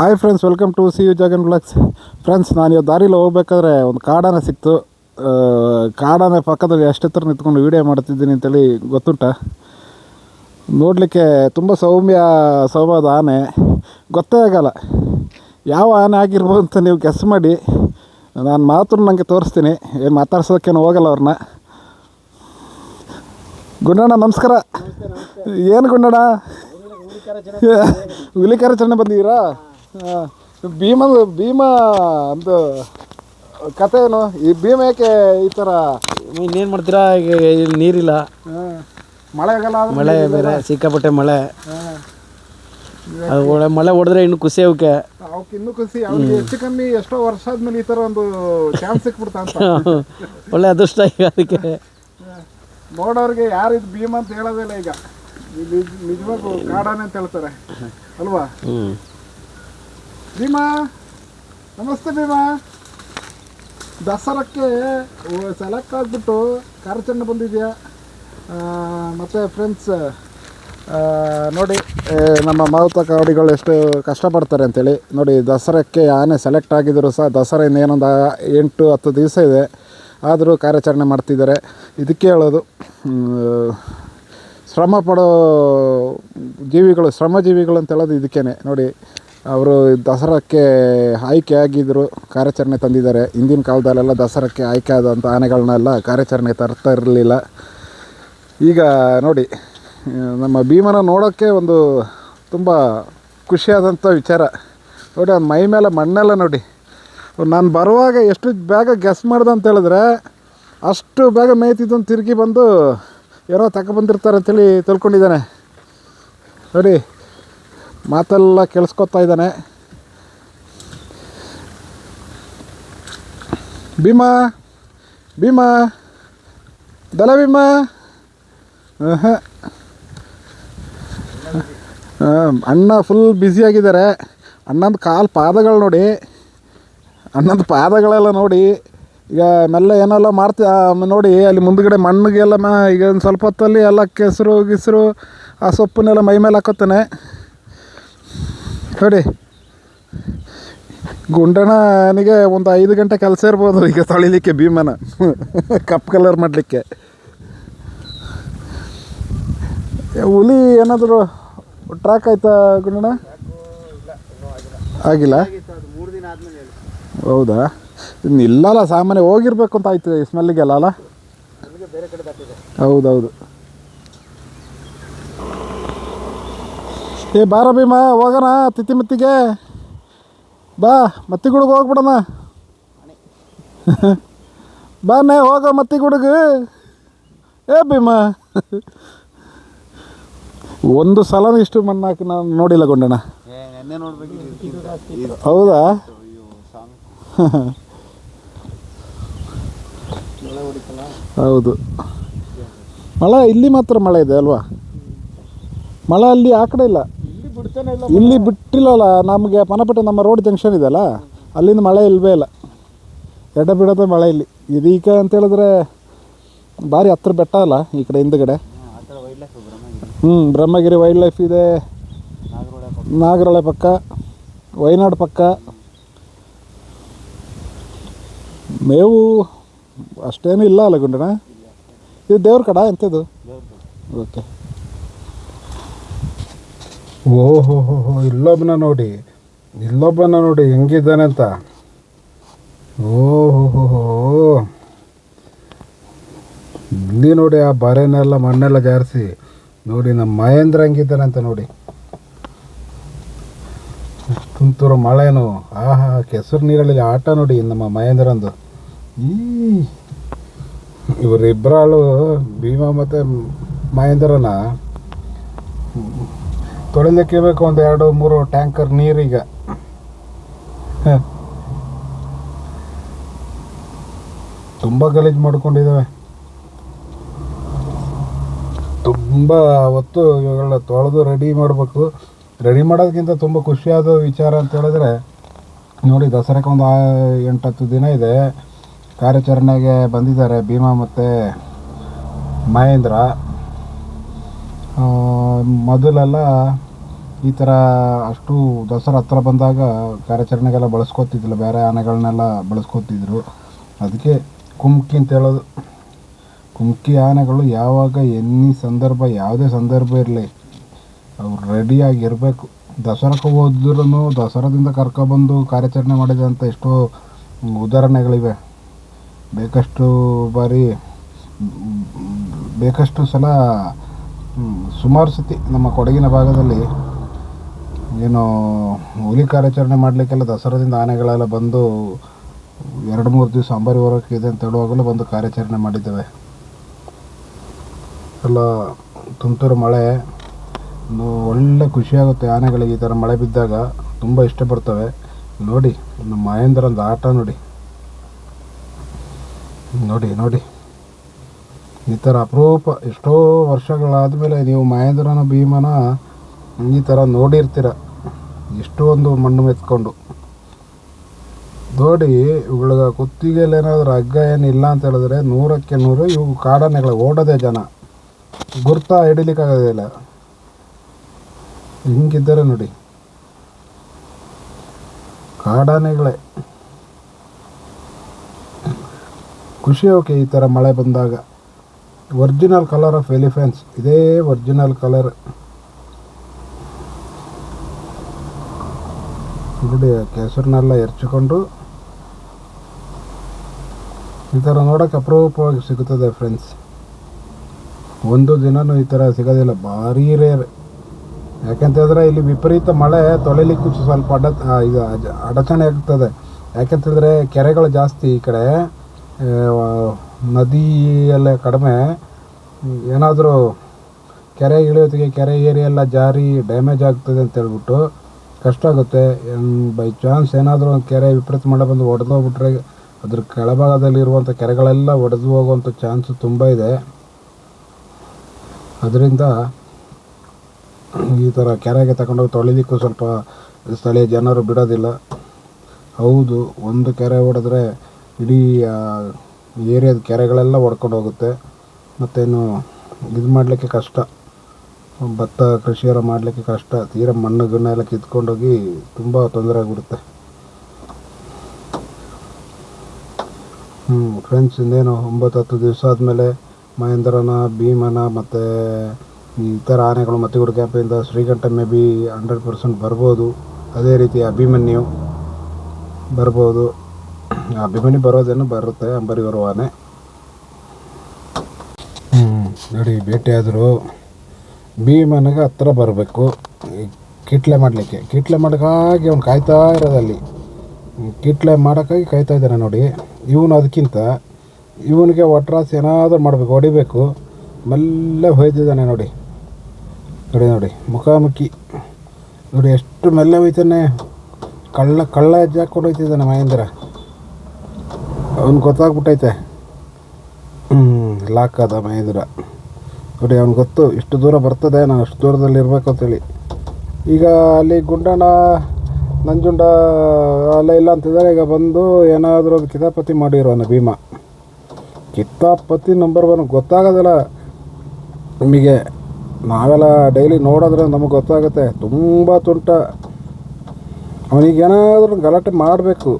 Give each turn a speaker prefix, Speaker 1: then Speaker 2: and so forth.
Speaker 1: Hi friends welcome to C U Jagan blogs friends ನಾನು ಇವತ್ತು ದಾರಿಲಿ ಹೋಗ್ಬೇಕಾದ್ರೆ ಒಂದು ಕಾಡಾನೆ ಸಿಕ್ತು. ಕಾಡಾನೆ ಪಕ್ಕದಲ್ಲಿ ಎಷ್ಟೆತ್ತರ ನಿಂತ್ಕೊಂಡು ವೀಡಿಯೋ ಮಾಡ್ತಿದ್ದೀನಿ ಅಂತೇಳಿ ಗೊತ್ತುಂಟ? ನೋಡಲಿಕ್ಕೆ ತುಂಬ ಸೌಮ್ಯ ಸ್ವಭಾವದ ಆನೆ. ಗೊತ್ತೇ ಆಗಲ್ಲ. ಯಾವ ಆನೆ ಆಗಿರ್ಬೋದು ಅಂತ ನೀವು ಗೆಸ್ ಮಾಡಿ. ನಾನು ಮಾತ್ರ ನನಗೆ ತೋರಿಸ್ತೀನಿ. ಏನು ಮಾತಾಡ್ಸೋದಕ್ಕೇನು ಹೋಗಲ್ಲ ಅವ್ರನ್ನ. ಗುಂಡಣ್ಣ, ನಮಸ್ಕಾರ. ಏನು ಗುಂಡಣ್ಣ? ಹುಲಿಕಾರ ಚೆನ್ನಾಗಿ ಬಂದಿದ್ದೀರಾ? ಭೀಮದ ಭೀಮ ಒಂದು ಕತೆ ಏನು? ಈ ಭೀಮ ಯಾಕೆ ಈ ಥರ
Speaker 2: ಇನ್ನೇನು ಮಾಡ್ತೀರಾ? ಈಗ ಇಲ್ಲಿ ನೀರಿಲ್ಲ.
Speaker 1: ಮಳೆ ಮಳೆಗಾಲ ಆದ್ರೆ
Speaker 2: ಮಳೆ ಬೇರೆ ಸಿಕ್ಕಾಪಟ್ಟೆ ಮಳೆ. ಅದು ಒಳ್ಳೆ ಮಳೆ ಹೊಡೆದ್ರೆ ಇನ್ನು ಖುಷಿ ಅವಕ್ಕೆ.
Speaker 1: ಅವಕ್ಕೆ ಇನ್ನೂ ಖುಷಿ. ಅವ್ರಿಗೆ ಹೆಚ್ಚು ಕಮ್ಮಿ ಎಷ್ಟೋ ವರ್ಷ ಆದ್ಮೇಲೆ ಈ ಥರ ಒಂದು ಚಾನ್ಸ್ ಸಿಕ್ಬಿಡ್ತಾ ಅಂತ.
Speaker 2: ಒಳ್ಳೆ ಅದೃಷ್ಟ ಈಗ ಅದಕ್ಕೆ.
Speaker 1: ನೋಡೋರಿಗೆ ಯಾರು ಇದು ಭೀಮ ಅಂತ ಹೇಳೋದಿಲ್ಲ ಈಗ. ನಿಜವಾಗೂ ಕಾಡಾನೆ ಅಂತ ಹೇಳ್ತಾರೆ. ಅಲ್ವಾ?
Speaker 2: ಹ್ಞೂ
Speaker 1: ಭೀಮಾ, ನಮಸ್ತೆ ಭೀಮಾ. ದಸರಕ್ಕೆ ಸೆಲೆಕ್ಟ್ ಆಗಿಬಿಟ್ಟು ಕಾರ್ಯಾಚರಣೆ ಬಂದಿದೆಯಾ? ಮತ್ತು ಫ್ರೆಂಡ್ಸ್ ನೋಡಿ ನಮ್ಮ ಮಾವುತ ಕಾವಡಿಗಳು ಎಷ್ಟು ಕಷ್ಟಪಡ್ತಾರೆ ಅಂತೇಳಿ. ನೋಡಿ, ದಸರಕ್ಕೆ ಆನೆ ಸೆಲೆಕ್ಟ್ ಆಗಿದ್ದರೂ ಸಹ ದಸರಾ ಇನ್ನೇನೊಂದು ಎಂಟು, ಹತ್ತು ದಿವಸ ಇದೆ. ಆದರೂ ಕಾರ್ಯಾಚರಣೆ ಮಾಡ್ತಿದ್ದಾರೆ. ಇದಕ್ಕೆ ಹೇಳೋದು ಶ್ರಮ ಪಡೋ ಜೀವಿಗಳು, ಶ್ರಮಜೀವಿಗಳು ಅಂತ ಹೇಳೋದು ಇದಕ್ಕೇ ನೋಡಿ ಅವರು ದಸರಾಕ್ಕೆ ಆಯ್ಕೆ ಆಗಿದ್ದರು ಕಾರ್ಯಾಚರಣೆ ತಂದಿದ್ದಾರೆ. ಹಿಂದಿನ ಕಾಲದಲ್ಲೆಲ್ಲ ದಸರಾಕ್ಕೆ ಆಯ್ಕೆ ಆದಂಥ ಆನೆಗಳನ್ನೆಲ್ಲ ಕಾರ್ಯಾಚರಣೆ ತರ್ತಾ ಇರಲಿಲ್ಲ. ಈಗ ನೋಡಿ, ನಮ್ಮ ಭೀಮನ ನೋಡೋಕ್ಕೆ ಒಂದು ತುಂಬ ಖುಷಿಯಾದಂಥ ವಿಚಾರ. ನೋಡಿ ಅವ್ನ ಮೈ ಮೇಲೆ ಮಣ್ಣೆಲ್ಲ ನೋಡಿ. ನಾನು ಬರುವಾಗ ಎಷ್ಟು ಬೇಗ ಗೆಸ್ ಮಾಡ್ದೆ ಅಂತ ಹೇಳಿದ್ರೆ, ಅಷ್ಟು ಬೇಗ ಮೇಯ್ತಿದ್ದೊಂದು ತಿರುಗಿ ಬಂದು ಏನೋ ತಗೊಬಂದಿರ್ತಾರೆ ಅಂತೇಳಿ ತಿಳ್ಕೊಂಡಿದ್ದಾನೆ. ನೋಡಿ ಮಾತೆಲ್ಲ ಕೇಳಿಸ್ಕೊತಾ ಇದ್ದಾನೆ. ಭೀಮಾ ಭೀಮಾ, ದಲ ಭೀಮಾ. ಅಣ್ಣ ಫುಲ್ ಬ್ಯುಸಿಯಾಗಿದ್ದಾರೆ ಅಣ್ಣಂದು ಕಾಲು ಪಾದಗಳು ನೋಡಿ. ಅಣ್ಣಂದು ಪಾದಗಳೆಲ್ಲ ನೋಡಿ. ಈಗ ಮೆಲ್ಲ ಏನೆಲ್ಲ ಮಾಡ್ತಿ ನೋಡಿ, ಅಲ್ಲಿ ಮುಂದ್ಗಡೆ ಮಣ್ಣಿಗೆಲ್ಲ ಮ, ಈಗ ಒಂದು ಸ್ವಲ್ಪ ಹೊತ್ತಲ್ಲಿ ಎಲ್ಲ ಕೆಸರು, ಗಿಸರು, ಆ ಸೊಪ್ಪನ್ನೆಲ್ಲ ಮೈ ಮೇಲೆ ಹಾಕೋತಾನೆ ನೋಡಿ. ಗುಂಡಣ್ಣನಿಗೆ ಒಂದು ಐದು ಗಂಟೆ ಕೆಲಸ ಇರ್ಬೋದು ಈಗ ತೊಳಿಲಿಕ್ಕೆ ಭೀಮನ. ಕಪ್ ಕಲರ್ ಮಾಡಲಿಕ್ಕೆ. ಹುಲಿ ಏನಾದರೂ ಟ್ರ್ಯಾಕ್ ಆಯ್ತಾ ಗುಂಡಣ್ಣ ಆಗಿಲ್ಲ? ಹೌದಾ? ಇಲ್ಲಲ್ಲ, ಸಾಮಾನ್ಯ ಹೋಗಿರ್ಬೇಕು ಅಂತ ಆಯ್ತು ಸ್ಮೆಲ್ಲಿಗೆಲ್ಲ ಅಲ್ಲ? ಹೌದೌದು. ಏ ಬಾರ ಭೀಮ ಹೋಗೋಣ ತಿತ್ತಿಮತ್ತಿಗೆ ಬಾ ಮತ್ತಿಗುಡಿಗೆ ಹೋಗ್ಬಿಡೋಣ. ಬಾನೆ ಹೋಗೋ ಮತ್ತಿಗುಡಿಗೆ. ಏ ಭೀಮ. ಒಂದು ಸಲ ಇಷ್ಟು ಮಣ್ಣಾಕಿ ನಾನು ನೋಡಿಲ್ಲ
Speaker 2: ನೋಡ್ಬೇಕು
Speaker 1: ಹೌದಾ? ಹೌದು. ಮಳೆ ಇಲ್ಲಿ ಮಾತ್ರ ಮಳೆ ಇದೆ ಅಲ್ವಾ? ಮಳೆ ಅಲ್ಲಿ ಆ ಕಡೆ ಇಲ್ಲ.
Speaker 2: ಇಲ್ಲಿ
Speaker 1: ಬಿಟ್ಟಿಲ್ಲ ಬಿಟ್ಟಿಲ್ಲಲ್ಲ ನಮಗೆ ಪನಪಟ್ಟೆ ನಮ್ಮ ರೋಡ್ ಜಂಕ್ಷನ್ ಇದೆಯಲ್ಲ ಅಲ್ಲಿಂದ ಮಳೆ ಇಲ್ಲವೇ ಇಲ್ಲ. ಎಡ ಬಿಡೋದೇ ಮಳೆ ಇಲ್ಲಿ. ಇದೀಗ ಅಂತ ಹೇಳಿದ್ರೆ ಭಾರಿ ಹತ್ರ ಬೆಟ್ಟ ಅಲ್ಲ ಈ ಕಡೆ ಹಿಂದ್ಗಡೆ? ಹ್ಞೂ ಬ್ರಹ್ಮಗಿರಿ. ವೈಲ್ಡ್ ಲೈಫ್ ಇದೆ.
Speaker 2: ನಾಗರಳೆ
Speaker 1: ಪಕ್ಕ. ವಯನಾಡು ಪಕ್ಕ. ಮೇವು ಅಷ್ಟೇನು ಇಲ್ಲ ಅಲ್ಲ ಗುಂಡಣ ಇದು ದೇವ್ರ ಕಡ ಎಂಥದ್ದು ಓಕೆ ಓಹೋ, ಹೋ ಇಲ್ಲೊಬ್ಬನ ನೋಡಿ. ಇಲ್ಲೊಬ್ಬನ ನೋಡಿ ಹೆಂಗಿದ್ದಾನೆ ಅಂತ. ಓಹೋ, ಹೋ ಹೋ ಇಲ್ಲಿ ನೋಡಿ ಆ ಬರೆನೆಲ್ಲ ಮಣ್ಣೆಲ್ಲ ಜಾರಿಸಿ. ನೋಡಿ ನಮ್ಮ ಮಹೇಂದ್ರ ಹೆಂಗಿದ್ದಾನೆ ಅಂತ ನೋಡಿ. ತುಂತುರು ಮಳೆನು. ಆಹಾ, ಕೆಸರು ನೀರಲ್ಲಿ ಆಟ ನೋಡಿ ನಮ್ಮ ಮಹೇಂದ್ರಂದು. ಈ ಇವರಿಬ್ಬರಾಳು ಭೀಮಾ ಮತ್ತು ಮಹೇಂದ್ರನ. ತೊಳಿಲಿಕ್ಕೆ ಬೇಕು ಒಂದು ಎರಡು ಮೂರು ಟ್ಯಾಂಕರ್ ನೀರೀಗ. ತುಂಬ ಗಲೀಜು ಮಾಡ್ಕೊಂಡಿದ್ದಾವೆ ತುಂಬ ಹೊತ್ತು ಇವುಗಳನ್ನ ತೊಳೆದು ರೆಡಿ ಮಾಡಬೇಕು. ರೆಡಿ ಮಾಡೋದಕ್ಕಿಂತ ತುಂಬ ಖುಷಿಯಾದ ವಿಚಾರ ಅಂತ ಹೇಳಿದ್ರೆ, ನೋಡಿ ದಸರಾಕ್ಕೆ ಒಂದು ಎಂಟು ದಿನ ಇದೆ. ಕಾರ್ಯಾಚರಣೆಗೆ ಬಂದಿದ್ದಾರೆ ಭೀಮಾ ಮತ್ತು ಮಹೇಂದ್ರ. ಮೊದಲೆಲ್ಲ ಈ ಥರ ಅಷ್ಟು ದಸರಾ ಹತ್ರ ಬಂದಾಗ ಕಾರ್ಯಾಚರಣೆಗೆಲ್ಲ ಬಳಸ್ಕೊತಿದ್ದಿಲ್ಲ. ಬೇರೆ ಆನೆಗಳನ್ನೆಲ್ಲ ಬಳಸ್ಕೊತಿದ್ರು. ಅದಕ್ಕೆ ಕುಮ್ಕಿ ಅಂತ ಹೇಳೋದು. ಕುಮ್ಕಿ ಆನೆಗಳು ಯಾವಾಗ ಎನ್ನಿ ಸಂದರ್ಭ, ಯಾವುದೇ ಸಂದರ್ಭ ಇರಲಿ, ಅವ್ರು ರೆಡಿಯಾಗಿರಬೇಕು ದಸರಾಕ್ಕೆ ಹೋದ್ರೂ ದಸರಾದಿಂದ ಕರ್ಕೊಬಂದು ಕಾರ್ಯಾಚರಣೆ ಮಾಡಿದಂಥ ಎಷ್ಟೋ ಉದಾಹರಣೆಗಳಿವೆ. ಬೇಕಷ್ಟು ಬಾರಿ, ಬೇಕಷ್ಟು ಸಲ ಸುಮಾರು ಸತಿ ನಮ್ಮ ಕೊಡಗಿನ ಭಾಗದಲ್ಲಿ ಏನು ಹುಲಿ ಕಾರ್ಯಾಚರಣೆ ಮಾಡಲಿಕ್ಕೆಲ್ಲ ದಸರಾದಿಂದ ಆನೆಗಳೆಲ್ಲ ಬಂದು ಎರಡು ಮೂರು ದಿವಸ ಅಂಬಾರಿ ಹೊರಕ್ಕೆ ಇದೆ ಅಂತ ಹೇಳುವಾಗಲೂ ಬಂದು ಕಾರ್ಯಾಚರಣೆ ಮಾಡಿದ್ದೇವೆ. ಎಲ್ಲ ತುಂತುರು ಮಳೆ, ಒಂದು ಒಳ್ಳೆ ಖುಷಿಯಾಗುತ್ತೆ ಆನೆಗಳಿಗೆ ಈ ಥರ ಮಳೆ ಬಿದ್ದಾಗ. ತುಂಬ ಇಷ್ಟಪಡ್ತವೆ. ನೋಡಿ, ನಮ್ಮ ಮಹೇಂದ್ರಂದು ಆಟ ನೋಡಿ. ನೋಡಿ ನೋಡಿ. ಈ ಥರ ಅಪರೂಪ ಎಷ್ಟೋ ವರ್ಷಗಳಾದಮೇಲೆ ನೀವು ಮಹೇಂದ್ರನ, ಭೀಮನ ಈ ಥರ ನೋಡಿರ್ತೀರ. ಎಷ್ಟೋ ಒಂದು ಮಣ್ಣು ಮೆತ್ಕೊಂಡು. ನೋಡಿ ಇವುಗಳ ಕುತ್ತಿಗೆಯಲ್ಲಿ ಏನಾದರೂ ಹಗ್ಗ ಏನಿಲ್ಲ ಅಂತ ಹೇಳಿದ್ರೆ ನೂರಕ್ಕೆ ನೂರು ಇವು ಕಾಡನೆಗಳು, ಓಡೋದೇ ಜನ. ಗುರ್ತ ಹಿಡಿಲಿಕ್ಕಾಗೋದಿಲ್ಲ. ಹಿಂಗಿದ್ದಾರೆ ನೋಡಿ. ಕಾಡಾನೆಗಳೇ. ಖುಷಿ ಓಕೆ ಈ ಥರ ಮಳೆ ಬಂದಾಗ. ಒರಿಜಿನಲ್ ಕಲರ್ ಆಫ್ ಎಲಿಫೆಂಟ್ಸ್ ಇದೇ ಒರಿಜಿನಲ್ ಕಲರ್ ನೋಡಿ ಕೆಸರನ್ನೆಲ್ಲ ಎರಚಿಕೊಂಡು. ಈ ಥರ ನೋಡೋಕೆ ಅಪರೂಪವಾಗಿ ಸಿಗುತ್ತದೆ ಫ್ರೆಂಡ್ಸ್ ಒಂದು ದಿನವೂ ಈ ಥರ ಸಿಗೋದಿಲ್ಲ. ಭಾರಿ ರೇರ್ ಯಾಕೆಂತಂದರೆ ಇಲ್ಲಿ ವಿಪರೀತ ಮಳೆ ತೊಳಿಲಿಕ್ಕೂ ಸ್ವಲ್ಪ ಅಡ ಇದು ಅಡಚಣೆ ಆಗ್ತದೆ. ಯಾಕೆಂತಂದರೆ ಕೆರೆಗಳು ಜಾಸ್ತಿ ಈ ಕಡೆ. ಆ, ನದಿ ಎಲ್ಲ ಕಡಿಮೆ. ಏನಾದರೂ ಕೆರೆ ಇಳಿಯೋತ್ತಿಗೆ ಕೆರೆ ಏರಿಯೆಲ್ಲ ಜಾರಿ ಡ್ಯಾಮೇಜ್ ಆಗ್ತದೆ ಅಂತ ಹೇಳ್ಬಿಟ್ಟು ಕಷ್ಟ ಆಗುತ್ತೆ. ಬೈ ಚಾನ್ಸ್ ಏನಾದರೂ ಒಂದು ಕೆರೆ ವಿಪರೀತ ಮಳೆ ಬಂದು ಒಡೆದು ಹೋಗ್ಬಿಟ್ರೆ ಅದ್ರ ಕೆಳಭಾಗದಲ್ಲಿರುವಂಥ ಕೆರೆಗಳೆಲ್ಲ ಒಡೆದು ಹೋಗುವಂಥ ಚಾನ್ಸ್ ತುಂಬ ಇದೆ. ಅದರಿಂದ ಈ ಥರ ಕೆರೆಗೆ ತಗೊಂಡೋಗಿ ತೊಳಿಲಿಕ್ಕೂ ಸ್ವಲ್ಪ ಸ್ಥಳೀಯ ಜನರು ಬಿಡೋದಿಲ್ಲ. ಹೌದು ಒಂದು ಕೆರೆ ಹೊಡೆದ್ರೆ ಇಡೀ ಏರಿಯಾದ ಕೆರೆಗಳೆಲ್ಲ ಒಡ್ಕೊಂಡು ಹೋಗುತ್ತೆ. ಮತ್ತೇನು, ಇದು ಮಾಡಲಿಕ್ಕೆ ಕಷ್ಟ. ಭತ್ತ ಕೃಷಿಯೆಲ್ಲ ಮಾಡಲಿಕ್ಕೆ ಕಷ್ಟ. ತೀರ ಮಣ್ಣು ಗಿಣ್ಣು ಎಲ್ಲ ಕಿತ್ಕೊಂಡೋಗಿ ತುಂಬ ತೊಂದರೆ ಆಗಿಬಿಡುತ್ತೆ. ಹ್ಞೂ ಫ್ರೆಂಡ್ಸ್ ಇನ್ನೇನು ಒಂಬತ್ತು ಹತ್ತು ದಿವಸ ಆದಮೇಲೆ ಮಹೇಂದ್ರನ, ಭೀಮನ ಮತ್ತು ಈ ಥರ ಆನೆಗಳು ಮತ್ತಿಗೂಡು ಕ್ಯಾಂಪಿಂದ Srikanta may be hundred percent ಬರ್ಬೋದು. ಅದೇ ರೀತಿ ಅಭಿಮನ್ಯು ಬರ್ಬೋದು. ಅಭಿಮನ್ಯು ಬರೋದೇನು ಬರುತ್ತೆ, ಅಂಬರಿ ಬರುವಾನೆ. ಹ್ಞೂ ನೋಡಿ, ಭೇಟಿಯಾದರು. ಭೀಮನಿಗೆ ಹತ್ರ ಬರಬೇಕು. ಕಿಟ್ಲೆ ಮಾಡಲಿಕ್ಕೆ. ಕಿಟ್ಲೆ ಮಾಡೋಕ್ಕಾಗಿ ಅವ್ನು ಕಾಯ್ತಾ ಇರೋದಲ್ಲಿ ಕಿಟ್ಲೆ ಮಾಡೋಕ್ಕಾಗಿ ಕಾಯ್ತಾ ಇದ್ದಾನೆ ನೋಡಿ. ಇವನು ಅದಕ್ಕಿಂತ ಇವನಿಗೆ ಒಟ್ರಾಸ್ ಏನಾದರೂ ಮಾಡಬೇಕು, ಹೊಡಿಬೇಕು. ಮೆಲ್ಲ ಹೊಯ್ದಿದ್ದಾನೆ ನೋಡಿ. ನೋಡಿ ನೋಡಿ, ಮುಖಾಮುಖಿ. ನೋಡಿ, ಎಷ್ಟು ಮೆಲ್ಲ ಹೋಯ್ತಾನೆ. ಕಳ್ಳ ಕಳ್ಳ ಹೆಜ್ಜೆ ಹಾಕ್ಕೊಂಡು ಹೋಯ್ತಿದ್ದಾನೆ ಮಹೇಂದ್ರ. ಅವ್ನು ಗೊತ್ತಾಗ್ಬಿಟ್ಟೈತೆ. ಲಾಕ್ ಅದ ಮಹೇಂದ್ರ. ನೋಡಿ ಅವ್ನು ಗೊತ್ತು, ಇಷ್ಟು ದೂರ ಬರ್ತದೆ, ನಾನು ಅಷ್ಟು ದೂರದಲ್ಲಿ ಇರಬೇಕು ಅಂತೇಳಿ. ಈಗ ಅಲ್ಲಿ ಗುಂಡಣ್ಣ ನಂಜುಂಡ ಅಲ್ಲ ಇಲ್ಲ ಅಂತಿದ್ದಾರೆ, ಈಗ ಬಂದು ಏನಾದರೂ ಒಂದು ಕಿತಾಪತಿ ಮಾಡಿರೋನ ಭೀಮ. ಕಿತಾಪತಿ ನಂಬರ್ ಒನ್ ಗೊತ್ತಾಗೋದಿಲ್ಲ. ನಮಗೆ ನಾವೆಲ್ಲ ಡೈಲಿ ನೋಡಿದ್ರೆ ನಮಗೆ ಗೊತ್ತಾಗುತ್ತೆ, ತುಂಬ ತುಂಟ. ಅವನಿಗೇನಾದರೂ ಗಲಾಟೆ ಮಾಡಬೇಕು.